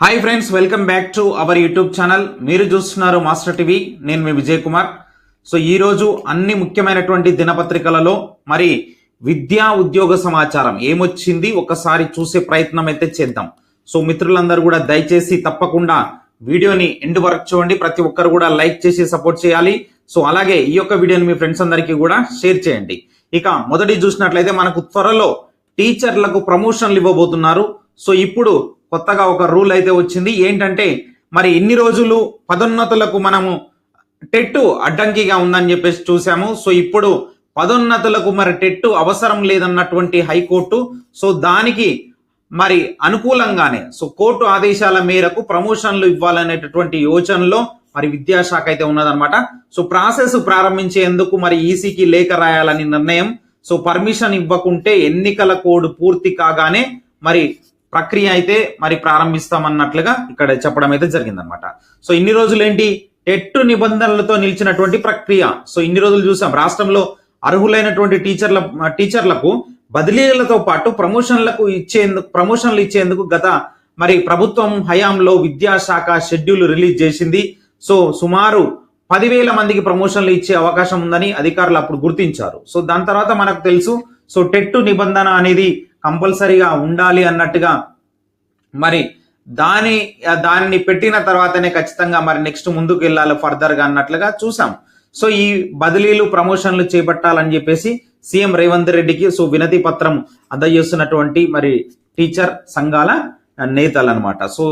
Hi friends welcome back to our YouTube channel మీరు చూస్తున్నారు master TV నేను మీ Vijay Kumar. So ఈ రోజు అన్ని ముఖ్యమైనటువంటి దినపత్రికలలో మరి విద్యా ఉద్యోగ సమాచారం ఏమొచ్చింది ఒకసారి చూసే ప్రయత్నం అయితే చేద్దాం. సో మిత్రులందరూ కూడా దయచేసి తప్పకుండా వీడియోని ఎండ్ వరకు చూడండి. ప్రతి ఒక్కరు కూడా లైక్ చేసి సపోర్ట్ చేయాలి. సో అలాగే ఈ యొక్క వీడియోని మీ ఫ్రెండ్స్ అందరికీ కూడా షేర్ చేయండి. ఇక మొదటి చూసినట్లయితే మనకు త్వరలో టీచర్లకు ప్రమోషన్లు ఇవ్వబోతున్నారు. సో ఇప్పుడు కొత్తగా ఒక రూల్ అయితే వచ్చింది. ఏంటంటే మరి ఎన్ని రోజులు పదోన్నతులకు మనము టెట్టు అడ్డంకిగా ఉందని చెప్పేసి చూసాము. సో ఇప్పుడు పదోన్నతులకు మరి టెట్టు అవసరం లేదన్నటువంటి హైకోర్టు సో దానికి మరి అనుకూలంగానే సో కోర్టు ఆదేశాల మేరకు ప్రమోషన్లు ఇవ్వాలనేటటువంటి యోచనలో మరి విద్యాశాఖ అయితే ఉన్నదన్నమాట. సో ప్రాసెస్ ప్రారంభించేందుకు మరి ఈసీకి లేఖ రాయాలని నిర్ణయం. సో పర్మిషన్ ఇవ్వకుంటే ఎన్నికల కోడ్ పూర్తి కాగానే మరి ప్రక్రియ అయితే మరి ప్రారంభిస్తామన్నట్లుగా ఇక్కడ చెప్పడం అయితే జరిగిందనమాట సో ఇన్ని రోజులు ఏంటి టెట్టు నిబంధనలతో నిలిచినటువంటి ప్రక్రియ. సో ఇన్ని రోజులు చూసాం. రాష్ట్రంలో అర్హులైనటువంటి టీచర్ల టీచర్లకు బదిలీలతో పాటు ప్రమోషన్లకు ఇచ్చేందుకు ప్రమోషన్లు ఇచ్చేందుకు గత మరి ప్రభుత్వం హయాంలో విద్యాశాఖ షెడ్యూల్ రిలీజ్ చేసింది. సో సుమారు పదివేల మందికి ప్రమోషన్లు ఇచ్చే అవకాశం ఉందని అధికారులు అప్పుడు గుర్తించారు. సో దాని తర్వాత మనకు తెలుసు. సో టెట్టు నిబంధన అనేది కంపల్సరీగా ఉండాలి అన్నట్టుగా మరి దాని దానిని పెట్టిన తర్వాతనే ఖచ్చితంగా మరి నెక్స్ట్ ముందుకు వెళ్ళాలి ఫర్దర్గా అన్నట్లుగా చూసాం. సో ఈ బదిలీలు ప్రమోషన్లు చేపట్టాలని చెప్పేసి సీఎం రేవంత్ రెడ్డికి సో వినతి పత్రం అందజేస్తున్నటువంటి మరి టీచర్ సంఘాల నేతలు అనమాట సో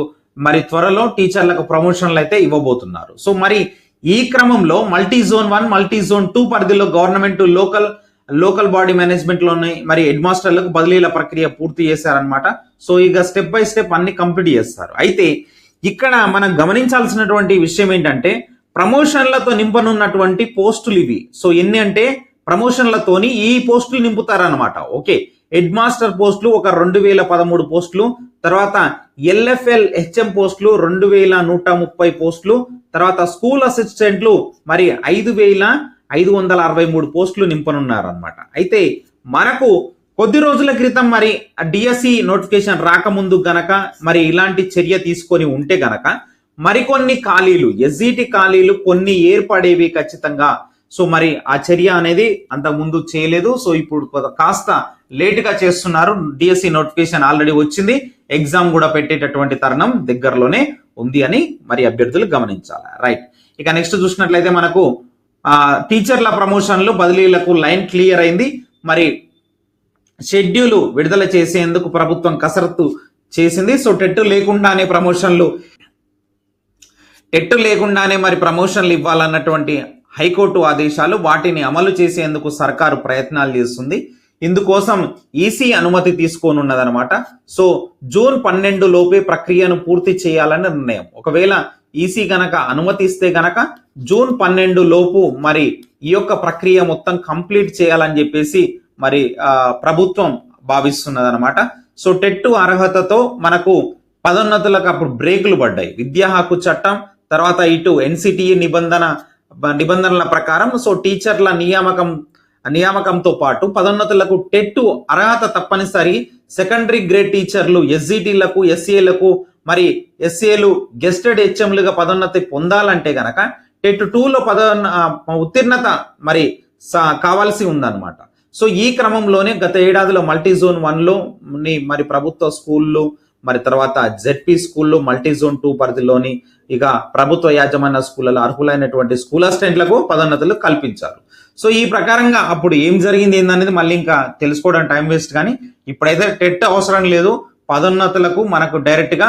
మరి త్వరలో టీచర్లకు ప్రమోషన్లు అయితే ఇవ్వబోతున్నారు. సో మరి ఈ క్రమంలో multi zone one multi zone two పరిధిలో గవర్నమెంట్ లోకల్ లోకల్ బాడీ మేనేజ్మెంట్లోని మరి హెడ్ మాస్టర్లకు బదిలీల ప్రక్రియ పూర్తి చేశారనమాట సో ఇక స్టెప్ బై స్టెప్ అన్ని కంప్లీట్ చేస్తారు. అయితే ఇక్కడ మనం గమనించాల్సినటువంటి విషయం ఏంటంటే ప్రమోషన్లతో నింపనున్నటువంటి పోస్టులు ఇవి. సో ఎన్ని అంటే ప్రమోషన్లతోని ఈ పోస్టులు నింపుతారనమాట ఓకే హెడ్ మాస్టర్ పోస్టులు ఒక రెండు వేల పదమూడు పోస్టులు తర్వాత ఎల్ఎఫ్ఎల్ హెచ్ఎం పోస్టులు రెండు వేల నూట ముప్పై పోస్టులు తర్వాత స్కూల్ అసిస్టెంట్లు మరి ఐదు వేల ఐదు వందల అరవై మూడు పోస్టులు నింపనున్నారు అనమాట అయితే మనకు కొద్ది రోజుల క్రితం మరి డిఎస్సి నోటిఫికేషన్ రాకముందు గనక మరి ఇలాంటి చర్య తీసుకొని ఉంటే గనక మరికొన్ని ఖాళీలు ఎస్జిటి ఖాళీలు కొన్ని ఏర్పడేవి ఖచ్చితంగా. సో మరి ఆ చర్య అనేది అంతకు ముందు చేయలేదు. సో ఇప్పుడు కాస్త లేటుగా చేస్తున్నారు. డిఎస్సి నోటిఫికేషన్ ఆల్రెడీ వచ్చింది. ఎగ్జామ్ కూడా పెట్టేటటువంటి తరుణం దగ్గరలోనే ఉంది అని మరి అభ్యర్థులు గమనించాలి. రైట్. ఇక నెక్స్ట్ చూసినట్లయితే మనకు టీచర్ల ప్రమోషన్లు బదిలీలకు లైన్ క్లియర్ అయింది. మరి షెడ్యూల్ విడుదల చేసేందుకు ప్రభుత్వం కసరత్తు చేసింది. సో టెట్టు లేకుండానే ప్రమోషన్లు టెట్టు లేకుండానే మరి ప్రమోషన్లు ఇవ్వాలన్నటువంటి హైకోర్టు ఆదేశాలు వాటిని అమలు చేసేందుకు సర్కారు ప్రయత్నాలు చేస్తుంది. ఇందుకోసం ఈసీ అనుమతి తీసుకోనున్నదనమాట సో జూన్ పన్నెండు లోపే ప్రక్రియను పూర్తి చేయాలని నిర్ణయం. ఒకవేళ ఈసీ గనక అనుమతిస్తే గనక జూన్ పన్నెండు లోపు మరి ఈ యొక్క ప్రక్రియ మొత్తం కంప్లీట్ చేయాలని చెప్పేసి మరి ఆ, ప్రభుత్వం భావిస్తున్నదనమాట సో టెట్టు అర్హతతో మనకు పదోన్నతులకు అప్పుడు బ్రేకులు పడ్డాయి. విద్యా హక్కు చట్టం తర్వాత ఇటు ఎన్సిటిఈ నిబంధన నిబంధనల ప్రకారం సో టీచర్ల నియామకం నియామకంతో పాటు పదోన్నతులకు టెట్టు అర్హత తప్పనిసరి సెకండరీ గ్రేడ్ టీచర్లు ఎస్జిటీలకు ఎస్సీలకు మరి ఎస్సీలు గెస్టెడ్ హెచ్ఎంలుగా పదోన్నతి పొందాలంటే గనక టెట్ టూలో పదోన్న ఉత్తీర్ణత మరి కావాల్సి ఉందన్నమాట. సో ఈ క్రమంలోనే గత ఏడాదిలో మల్టీ జోన్ వన్లో మరి ప్రభుత్వ స్కూళ్ళు మరి తర్వాత జెడ్పీ స్కూళ్ళు మల్టీ జోన్ టూ పరిధిలోని ఇక ప్రభుత్వ యాజమాన్య స్కూళ్ళలో అర్హులైనటువంటి స్కూల్ అసిస్టెంట్లకు పదోన్నతులు కల్పించారు. సో ఈ ప్రకారంగా అప్పుడు ఏం జరిగింది ఏందనేది మళ్ళీ ఇంకా తెలుసుకోవడం టైం వేస్ట్ కానీ ఇప్పుడైతే టెట్ అవసరం లేదు. పదోన్నతులకు మనకు డైరెక్ట్గా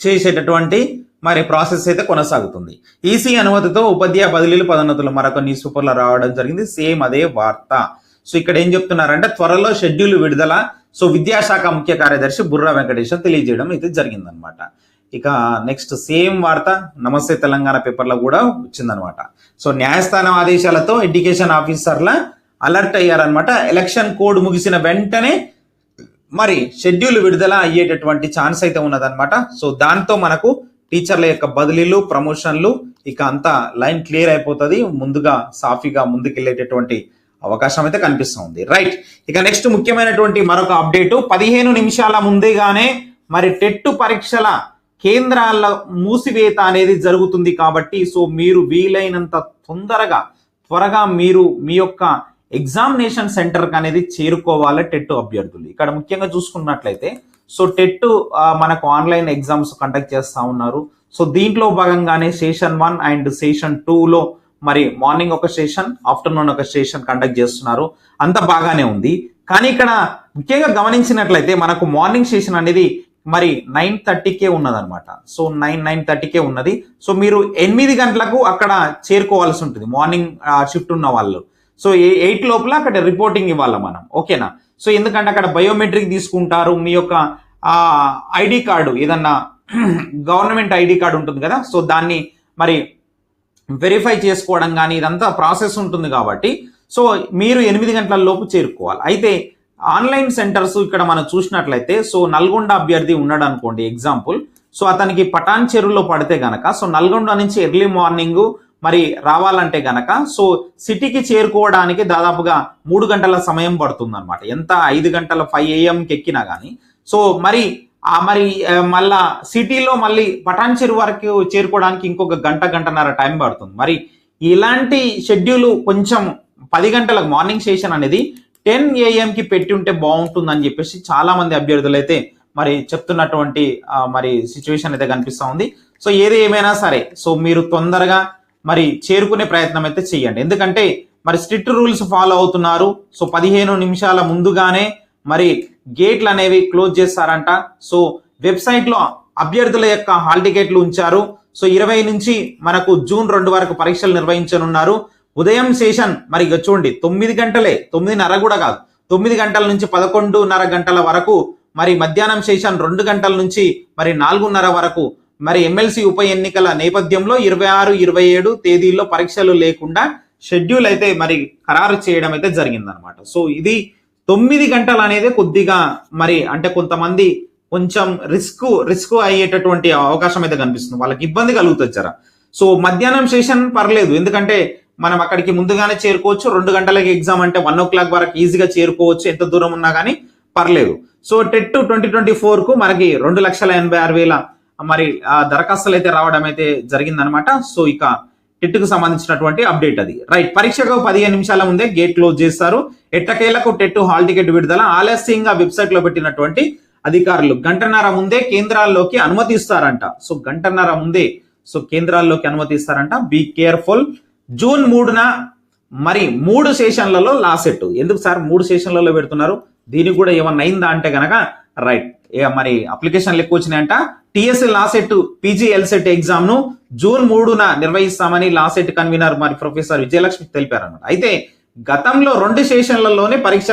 చేసేటటువంటి మరి ప్రాసెస్ అయితే కొనసాగుతుంది. ఈసీ అనుమతితో ఉపాధ్యాయ బదిలీలు పదోన్నతులు మరొక న్యూస్ పేపర్లో రావడం జరిగింది. సేమ్ అదే వార్త. సో ఇక్కడ ఏం చెప్తున్నారంటే త్వరలో షెడ్యూల్ విడుదల. సో విద్యాశాఖ ముఖ్య కార్యదర్శి బుర్రా వెంకటేశ్వర తెలియజేయడం అయితే జరిగిందనమాట ఇక నెక్స్ట్ సేమ్ వార్త నమస్తే తెలంగాణ పేపర్లో కూడా వచ్చిందనమాట సో న్యాయస్థానం ఆదేశాలతో ఎడ్యుకేషన్ ఆఫీసర్ల అలర్ట్ అయ్యారనమాట ఎలక్షన్ కోడ్ ముగిసిన వెంటనే మరి షెడ్యూల్ విడుదల అయ్యేటటువంటి ఛాన్స్ అయితే ఉన్నదన్నమాట. సో దాంతో మనకు టీచర్ల యొక్క బదిలీలు ప్రమోషన్లు ఇక అంతా లైన్ క్లియర్ అయిపోతుంది. ముందుగా సాఫీగా ముందుకెళ్ళేటటువంటి అవకాశం అయితే కనిపిస్తుంది రైట్. ఇక నెక్స్ట్ ముఖ్యమైనటువంటి మరొక అప్డేట్. పదిహేను నిమిషాల ముందేగానే మరి టెట్టు పరీక్షల కేంద్రాల మూసివేత అనేది జరుగుతుంది కాబట్టి సో మీరు వీలైనంత తొందరగా త్వరగా మీరు మీ యొక్క ఎగ్జామినేషన్ సెంటర్ అనేది చేరుకోవాలి టెట్ అభ్యర్థులు. ఇక్కడ ముఖ్యంగా చూసుకున్నట్లయితే సో టెట్ మనకు ఆన్లైన్ ఎగ్జామ్స్ కండక్ట్ చేస్తూ ఉన్నారు. సో దీంట్లో భాగంగానే సెషన్ వన్ అండ్ సెషన్ టూలో మరి మార్నింగ్ ఒక సెషన్ ఆఫ్టర్నూన్ ఒక సెషన్ కండక్ట్ చేస్తున్నారు. అంత బాగానే ఉంది. కానీ ఇక్కడ ముఖ్యంగా గమనించినట్లయితే మనకు మార్నింగ్ సెషన్ అనేది మరి నైన్ థర్టీకే ఉన్నదనమాట సో నైన్ నైన్ థర్టీకే ఉన్నది. సో మీరు ఎనిమిది గంటలకు అక్కడ చేరుకోవాల్సి ఉంటుంది. మార్నింగ్ షిఫ్ట్ ఉన్న వాళ్ళు. సో ఎయిట్ లోపల అక్కడ రిపోర్టింగ్ ఇవ్వాలి మనం? ఓకేనా? సో ఎందుకంటే అక్కడ బయోమెట్రిక్ తీసుకుంటారు మీ యొక్క ఐడి కార్డు ఏదన్నా గవర్నమెంట్ ఐడి కార్డు ఉంటుంది కదా? సో దాన్ని మరి వెరిఫై చేసుకోవడం కానీ ఇదంతా ప్రాసెస్ ఉంటుంది కాబట్టి సో మీరు ఎనిమిది గంటల లోపు చేరుకోవాలి. అయితే ఆన్లైన్ సెంటర్స్ ఇక్కడ మనం చూసినట్లయితే సో నల్గొండ అభ్యర్థి ఉన్నాడు అనుకోండి ఎగ్జాంపుల్ సో అతనికి పటాన్ చెరువులో పడితే గనక సో నల్గొండ నుంచి ఎర్లీ మార్నింగ్ మరి రావాలంటే గనక సో సిటీకి చేరుకోవడానికి దాదాపుగా మూడు గంటల సమయం పడుతుంది అనమాట ఎంత? ఐదు గంటల ఫైవ్ ఏఎంకి ఎక్కినా కానీ సో మరి ఆ మరి మళ్ళా సిటీలో మళ్ళీ పటాన్ చెరువు వరకు చేరుకోవడానికి ఇంకొక గంట గంటన్నర టైం పడుతుంది. మరి ఇలాంటి షెడ్యూల్ కొంచెం పది గంటలకు మార్నింగ్ సెషన్ అనేది టెన్ ఏఎంకి పెట్టి ఉంటే బాగుంటుందని చెప్పేసి చాలా మంది అభ్యర్థులు అయితే మరి చెప్తున్నటువంటి మరి సిచ్యువేషన్ అయితే కనిపిస్తూ ఉంది. సో ఏది ఏమైనా సరే సో మీరు తొందరగా మరి చేరుకునే ప్రయత్నం అయితే చేయండి ఎందుకంటే మరి స్ట్రిక్ట్ రూల్స్ ఫాలో అవుతున్నారు. సో పదిహేను నిమిషాల ముందుగానే మరి గేట్లు అనేవి క్లోజ్ చేస్తారంట. సో వెబ్సైట్లో అభ్యర్థుల యొక్క హాల్ టికెట్లు ఉంచారు. సో ఇరవై నుంచి మనకు జూన్ రెండు వరకు పరీక్షలు నిర్వహించనున్నారు. ఉదయం సెషన్ మరి చూడండి తొమ్మిది గంటలే తొమ్మిదిన్నర కూడా కాదు. తొమ్మిది గంటల నుంచి పదకొండున్నర గంటల వరకు మరి మధ్యాహ్నం సెషన్ రెండు గంటల నుంచి మరి నాలుగున్నర వరకు మరి ఎమ్మెల్సీ ఉప ఎన్నికల నేపథ్యంలో ఇరవై ఆరు ఇరవై ఏడు తేదీల్లో పరీక్షలు లేకుండా షెడ్యూల్ అయితే మరి ఖరారు చేయడం అయితే జరిగిందనమాట సో ఇది తొమ్మిది గంటలు అనేది కొద్దిగా మరి అంటే కొంతమంది కొంచెం రిస్క్ రిస్క్ అయ్యేటటువంటి అవకాశం అయితే కనిపిస్తుంది. వాళ్ళకి ఇబ్బంది కలుగుతుంది జర. సో మధ్యాహ్నం సెషన్ పర్లేదు. ఎందుకంటే మనం అక్కడికి ముందుగానే చేరుకోవచ్చు. రెండు గంటలకి ఎగ్జామ్ అంటే వన్ ఓ క్లాక్ వరకు ఈజీగా చేరుకోవచ్చు. ఎంత దూరం ఉన్నా కానీ పర్లేదు. సో టెట్ ట్వంటీ ట్వంటీ ఫోర్కు మనకి రెండు లక్షల ఎనభై ఆరు వేల మరి ఆ దరఖాస్తులు అయితే రావడం అయితే జరిగిందనమాట సో ఇక టెట్కు సంబంధించినటువంటి అప్డేట్ అది. రైట్ పరీక్షకు పదిహేను నిమిషాల ముందే గేట్ క్లోజ్ చేస్తారు. ఎట్టకేలకు టెట్ హాల్ టికెట్ విడుదల ఆలస్యంగా వెబ్సైట్లో పెట్టినటువంటి అధికారులు గంటన్నర ముందే కేంద్రాల్లోకి అనుమతిస్తారంట. సో గంటన్నర ముందే సో కేంద్రాల్లోకి అనుమతిస్తారంట. Be careful. జూన్ మూడున మరి మూడు సెషన్లలో లాసెట్ ఎందుకు సార్? మూడు సెషన్లలో పెడుతున్నారు. దీనికి కూడా ఏమన్నా అయిందా అంటే గనక రైట్. మరి అప్లికేషన్లు ఎక్కువ వచ్చినాయంట? టిఎస్ఎల్ లాసెట్ పీజీ ఎల్సెట్ ఎగ్జామ్ను జూన్ మూడున నిర్వహిస్తామని లాసెట్ కన్వీనర్ మరి ప్రొఫెసర్ విజయలక్ష్మి తెలిపారన్నమాట. అయితే గతంలో రెండు సెషన్లలోనే పరీక్ష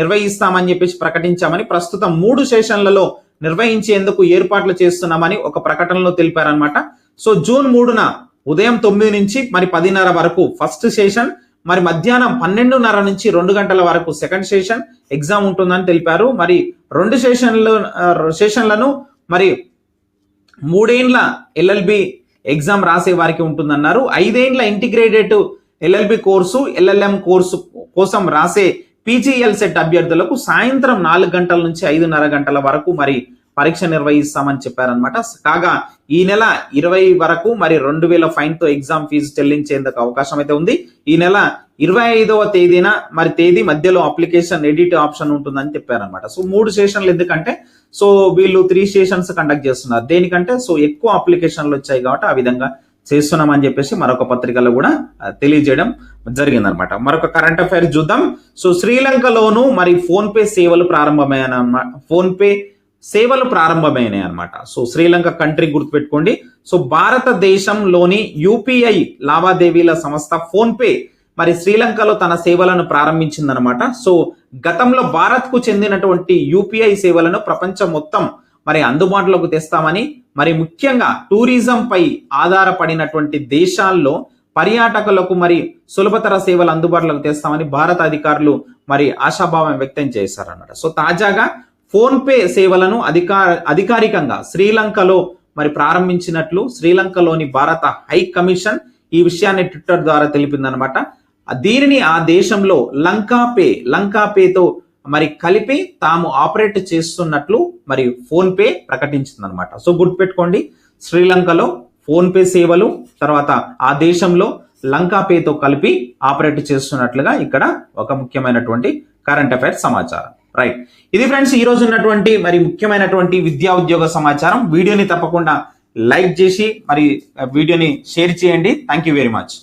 నిర్వహిస్తామని చెప్పేసి ప్రకటించామని ప్రస్తుతం మూడు సెషన్లలో నిర్వహించేందుకు ఏర్పాట్లు చేస్తున్నామని ఒక ప్రకటనలో తెలిపారనమాట సో జూన్ మూడున ఉదయం తొమ్మిది నుంచి మరి పదిన్నర వరకు ఫస్ట్ సెషన్ మరి మధ్యాహ్నం పన్నెండున్నర నుంచి రెండు గంటల వరకు సెకండ్ సెషన్ ఎగ్జామ్ ఉంటుందని తెలిపారు. మరి రెండు సెషన్లు సెషన్లను మరి మూడేండ్ల ఎల్ఎల్బి ఎగ్జామ్ రాసే వారికి ఉంటుందన్నారు. ఐదేండ్ల integrated LLB course LLM course కోసం రాసే పీజీఎల్ సెట్ అభ్యర్థులకు సాయంత్రం నాలుగు గంటల నుంచి ఐదున్నర గంటల వరకు మరి పరీక్ష నిర్వహిస్తామని చెప్పారనమాట కాగా ఈ నెల ఇరవై వరకు మరి రెండు వేల ఫైన్తో ఎగ్జామ్ ఫీజు చెల్లించేందుకు అవకాశం అయితే ఉంది. ఈ నెల ఇరవై ఐదవ తేదీన మరి తేదీ మధ్యలో అప్లికేషన్ ఎడిట్ ఆప్షన్ ఉంటుందని చెప్పారనమాట సో మూడు సెషన్లు ఎందుకంటే సో వీళ్ళు త్రీ సెషన్స్ కండక్ట్ చేస్తున్నారు. దేనికంటే సో ఎక్కువ అప్లికేషన్లు వచ్చాయి కాబట్టి ఆ విధంగా చేస్తున్నామని చెప్పేసి మరొక పత్రికలో కూడా తెలియజేయడం జరిగిందనమాట మరొక కరెంట్ అఫైర్ చూద్దాం. సో శ్రీలంకలోను మరి ఫోన్ పే సేవలు ప్రారంభమైన ఫోన్ పే సేవలు ప్రారంభమైనాయి అనమాట సో శ్రీలంక కంట్రీ గుర్తుపెట్టుకోండి. సో భారతదేశంలోని యూపీఐ లావాదేవీల సంస్థ ఫోన్పే మరి శ్రీలంకలో తన సేవలను ప్రారంభించిందనమాట సో గతంలో భారత్కు చెందినటువంటి యూపీఐ సేవలను ప్రపంచం మొత్తం మరి అందుబాటులోకి తెస్తామని మరి ముఖ్యంగా టూరిజంపై ఆధారపడినటువంటి దేశాల్లో పర్యాటకులకు మరి సులభతర సేవలు అందుబాటులోకి తెస్తామని భారత అధికారులు మరి ఆశాభావం వ్యక్తం చేశారన్నమాట. సో తాజాగా ఫోన్ పే సేవలను అధికార అధికారికంగా శ్రీలంకలో మరి ప్రారంభించినట్లు శ్రీలంకలోని భారత హై కమిషన్ ఈ విషయాన్ని ట్విట్టర్ ద్వారా తెలిపిందనమాట దీనిని ఆ దేశంలో లంకా పే లంకా పేతో మరి కలిపి తాము ఆపరేట్ చేస్తున్నట్లు మరి ఫోన్ పే ప్రకటించిందనమాట సో గుర్తుపెట్టుకోండి శ్రీలంకలో ఫోన్ పే సేవలు తర్వాత ఆ దేశంలో లంకా పేతో కలిపి ఆపరేట్ చేస్తున్నట్లుగా ఇక్కడ ఒక ముఖ్యమైనటువంటి కరెంట్ అఫైర్స్ సమాచారం. రైట్ ఇది ఫ్రెండ్స్ ఈ రోజు ఉన్నటువంటి మరి ముఖ్యమైనటువంటి విద్యా ఉద్యోగ సమాచారం. వీడియోని తప్పకుండా లైక్ చేసి మరి వీడియోని షేర్ చేయండి. Thank you very much